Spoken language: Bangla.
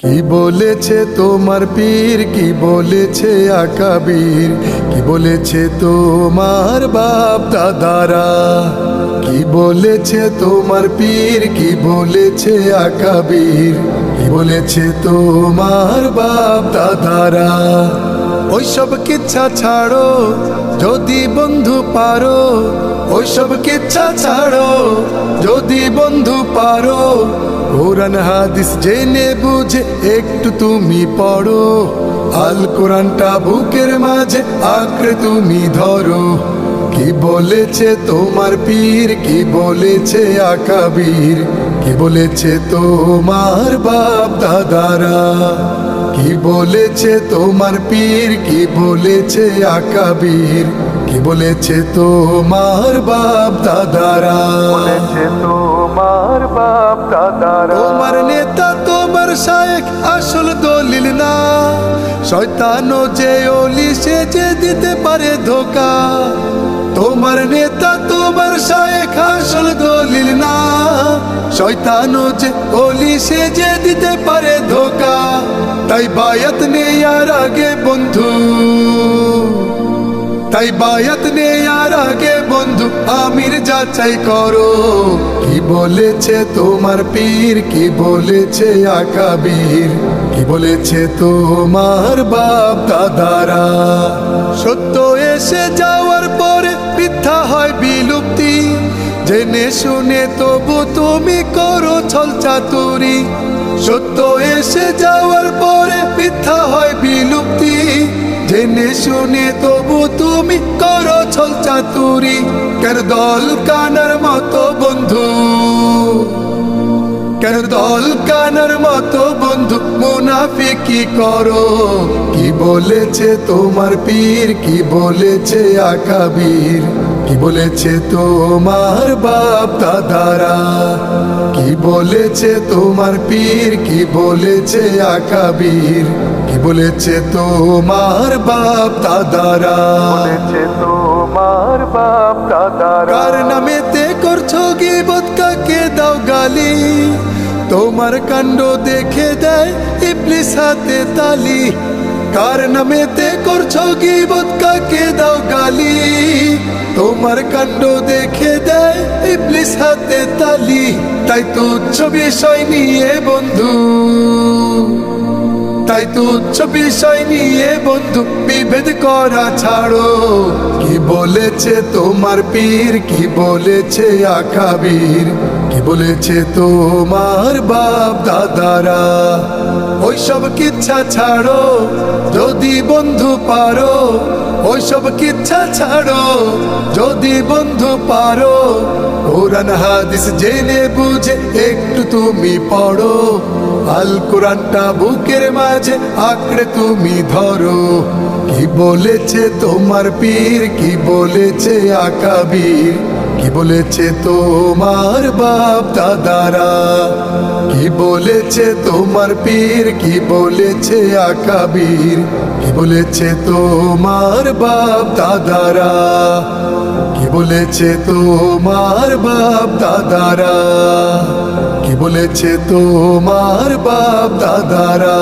কি বলেছে তোমার পীর? কি বলেছে আকাবীর কি বলেছে তোমার বাপ দাদারা? কি বলেছে তোমার পীর? কি বলেছে আকাবীর কি বলেছে তোমার বাপ দাদারা? ওইসব কিচ্ছা ছাড়ো, যদি বন্ধু পারো। ওইসব কিচ্ছা ছাড়ো, যদি বন্ধু পারো। কোরআন হাদিস জেনে বুঝে একটু তুমি পড়ো। আল কোরআনটা বুকের মাঝে আঁকড়ে তুমি ধরো। কি বলেছে তোমার পীর? কি বলেছে আকাবীর? কি বলেছে তোমার বাপ দাদারা? কি বলেছে তোমার পীর? কি বলেছে আকাবীর? কি বলেছে তোমার বাপ দাদারা? বলেছে তোমার বাপ দাদারা। তোমার নেতা তোমার শায়েক, আসল দলিল না। শয়তানও যে অলি, সে যে দিতে পারে ধোকা। তোমার নেতা তোমার শায়েক, আসল দলিল না। শয়তানও যে অলি, সে যে দিতে পারে ধোকা। তাই বায়াত নেয়ার আগে, বন্ধু। তাই বায়াত নেয়ার আগে বন্ধু, আমির যাচাই করো। কি বলেছে তোমার পীর? কি বলেছে আকাবীর? কি বলেছে তোমার বাপ দাদারা? সত্য এসে যাওয়ার পরে মিথ্যা হয় বিলুপ্তি। জেনে শুনে তবু তুমি করো ছল চাতুরি। সত্য এসে যাওয়ার পরে মিথ্যা হয় বিলুপ্তি। জেনে শুনে তবু তুমি করো চাতুরি কেন দল কানার মতো বন্ধু? কেন দল কানার মতো বন্ধু? মুনাফিকি করো। কি বলেছে তোমার পীর? কি বলেছে আকাবীর কি বলেছে তোমার বাপ দাদারা? কি বলেছে তোমার পীর? কি বলেছে আকাবীর কি বলেছে তোমার বাপ দাদারা? বলেছে তোমার বাপ দাদারা। কার নামেতে করছ গিবত, কাকে দাও গালি? তোমার কাণ্ড দেখে দেয় ইবলিস হাতে তালি। কার নামেতে করছ গিবত, কাকে দাও গালি? তোমার কাণ্ড দেখে দেয় ইবলিস হাতে তালি। তাই তুচ্ছ বিষয় নিয়ে বন্ধু। তাই তুচ্ছ বিষয় নিয়ে বন্ধু বিভেদ করা ছাড়ো। কি বলেছে তোমার পীর? কি বলেছে আকাবীর কি বলেছে তোমার বাপ দাদারা? ওইসব কিচ্ছা ছাড়ো, যদি বন্ধু পারো। ওইসব কিচ্ছা ছাড়ো, যদি বন্ধু পারো। কোরআন হাদিস জেনে বুঝে একটু তুমি পড়ো। আল কোরআনটা বুকের মাঝে আঁকড়ে তুমি ধরো। কি বলেছে তোমার পীর? কি বলেছে আকাবীর কি বলেছে তোমার বাপ দাদারা? কি বলেছে তোমার পীর? কি বলেছে আকাবীর কি বলেছে তোমার বাপ দাদারা? কি বলেছে তোমার বাপ দাদারা? বলেছে তোমার বাপ দাদারা।